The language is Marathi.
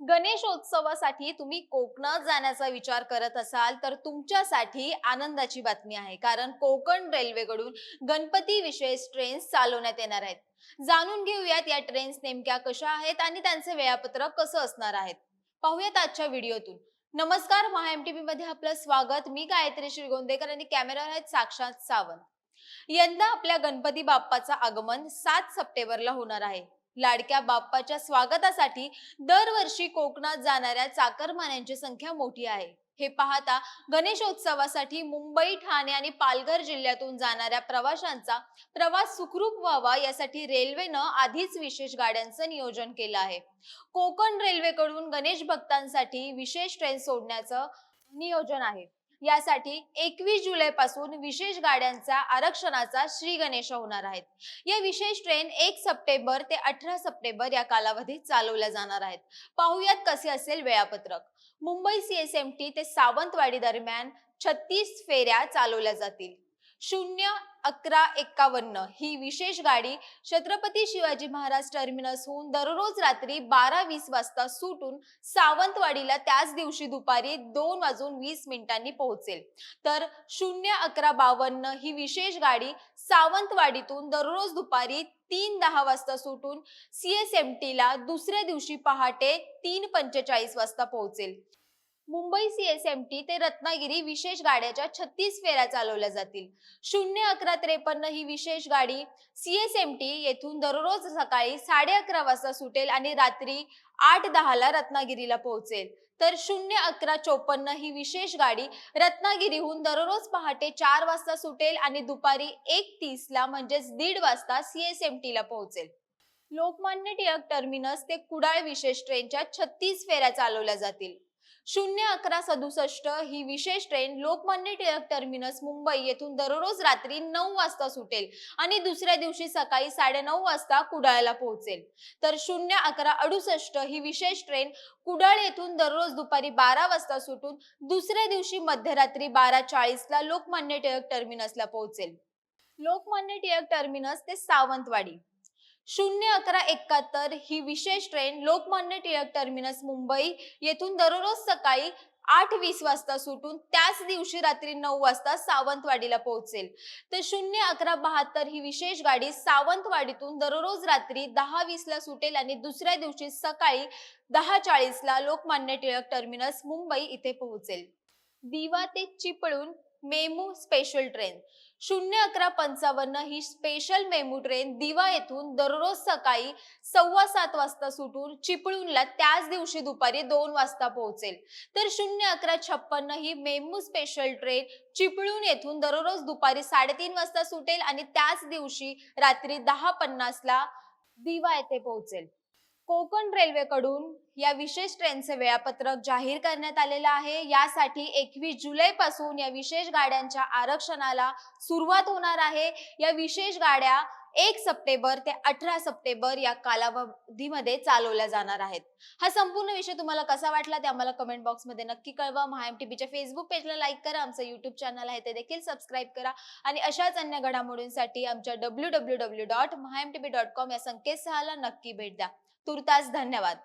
गणेशोत्सवासाठी तुम्ही कोकणात जाण्याचा विचार करत असाल तर तुमच्यासाठी आनंदाची बातमी आहे. कारण कोकण रेल्वेकडून गणपती विशेष ट्रेन्स चालवण्यात येणार आहेत. जाणून घेऊयात या ट्रेन्स नेमक्या कशा आहेत आणि त्यांचे वेळापत्रक कसं असणार आहेत. पाहूयात आजच्या व्हिडिओतून. नमस्कार महा एमटीपी मध्ये आपलं स्वागत. मी गायत्री श्रीगोंदेकर आणि कॅमेरावर आहेत साक्षात सावंत. यंदा आपल्या गणपती बाप्पाचं आगमन सात सप्टेंबरला होणार आहे. लाडक्या बाप्पाच्या स्वागतासाठी दरवर्षी कोकणात जाणाऱ्या चाकरमान्यांची संख्या मोठी आहे. हे पाहता गणेशोत्सवासाठी मुंबई ठाणे आणि पालघर जिल्ह्यातून जाणाऱ्या प्रवाशांचा प्रवास सुखरूप व्हावा यासाठी रेल्वेनं आधीच विशेष गाड्यांचं नियोजन केलं आहे. कोकण रेल्वेकडून गणेश भक्तांसाठी विशेष ट्रेन सोडण्याचं नियोजन आहे. यासाठी एकवीस जुलै पासून विशेष गाड्यांचा आरक्षणाचा श्री गणेश होणार आहेत. या विशेष ट्रेन एक सप्टेंबर ते अठरा सप्टेंबर या कालावधीत चालवल्या जाणार आहेत. पाहुयात कसे असेल वेळापत्रक. मुंबई सीएसएमटी ते सावंतवाडी दरम्यान छत्तीस फेऱ्या चालवल्या जातील. शून्य अकरा एक्कावन्न ही विशेष गाडी छत्रपती शिवाजी महाराज टर्मिनसहून दररोज रात्री बारा वीस वाजता सुटून सावंतवाडीला त्याच दिवशी दुपारी दोन वाजून वीस मिनिटांनी पोहोचेल. तर शून्य अकरा बावन्न ही विशेष गाडी सावंतवाडीतून दररोज दुपारी तीन दहा वाजता सुटून सीएसएमटी ला दुसऱ्या दिवशी पहाटे तीन पंचेचाळीस वाजता पोहोचेल. मुंबई सीएसएमटी ते रत्नागिरी विशेष गाड्याच्या छत्तीस फेऱ्या चालवल्या जातील. शून्य अकरा त्रेपन्न ही विशेष गाडी सीएसएमटी येथून दररोज सकाळी साडे अकरा वाजता सुटेल आणि रात्री आठ दहाला रत्नागिरीला पोहोचेल. तर शून्य अकरा चोपन्न ही विशेष गाडी रत्नागिरीहून दररोज पहाटे चार वाजता सुटेल आणि दुपारी एक तीसला म्हणजेच दीड वाजता सीएसएमटी ला पोहोचेल. लोकमान्य टिळक टर्मिनस ते कुडाळ विशेष ट्रेनच्या छत्तीस फेऱ्या चालवल्या जातील. शून्य अकरा सदुसष्ट ही विशेष ट्रेन लोकमान्य टिळक टर्मिनस मुंबई येथून दररोज रात्री नऊ वाजता सुटेल आणि दुसऱ्या दिवशी सकाळी साडेनऊ वाजता कुडाळला पोहोचेल. तर शून्य अकरा अडुसष्ट ही विशेष ट्रेन कुडाळ येथून दररोज दुपारी बारा वाजता सुटून दुसऱ्या दिवशी मध्यरात्री बारा चाळीसला लोकमान्य टिळक टर्मिनसला पोहोचेल. लोकमान्य टिळक टर्मिनस ते सावंतवाडी. शून्य अकरा एकाहत्तर ही विशेष ट्रेन लोकमान्य टिळक टर्मिनस मुंबई येथून दररोज सकाळी आठ वीस वाजता सुटून त्याच दिवशी रात्री नऊ वाजता सावंतवाडीला पोहोचेल. तर शून्य अकरा बहात्तर ही विशेष गाडी सावंतवाडीतून दररोज रात्री दहा वीसला सुटेल आणि दुसऱ्या दिवशी सकाळी दहा चाळीसला लोकमान्य टिळक टर्मिनस मुंबई इथे पोहोचेल. दिवा ते चिपळून मेमू स्पेशल ट्रेन शून्य अकरा पंचावन्न ही स्पेशल मेमू ट्रेन दिवा येथून दररोज सकाळी सव्वा सात वाजता सुटून चिपळूणला त्याच दिवशी दुपारी दोन वाजता पोहोचेल. तर शून्य अकरा छप्पन्न ही मेमू स्पेशल ट्रेन चिपळूण येथून दररोज दुपारी साडेतीन वाजता सुटेल आणि त्याच दिवशी रात्री दहा पन्नासला दिवा येथे पोहोचेल. कोकण रेल्वेकडून या विशेष ट्रेनचे वेळापत्रक जाहीर करण्यात आलेलं आहे. यासाठी एकवीस जुलै पासून या विशेष गाड्यांच्या आरक्षणाला सुरुवात होणार आहे. या विशेष गाड्या एक सप्टेंबर ते अठरा सप्टेंबर या कालावधीमध्ये चालवल्या जाणार आहेत. हा संपूर्ण विषय तुम्हाला कसा वाटला ते आम्हाला कमेंट बॉक्समध्ये नक्की कळवा. महाएमटीपीच्या फेसबुक पेजला लाईक करा. आमचं युट्यूब चॅनल आहे ते देखील सबस्क्राईब करा. आणि अशाच अन्य घडामोडींसाठी आमच्या W W W dot MahaMTB dot com या संकेतस्थळाला नक्की भेट द्या. तुर्तास धन्यवाद.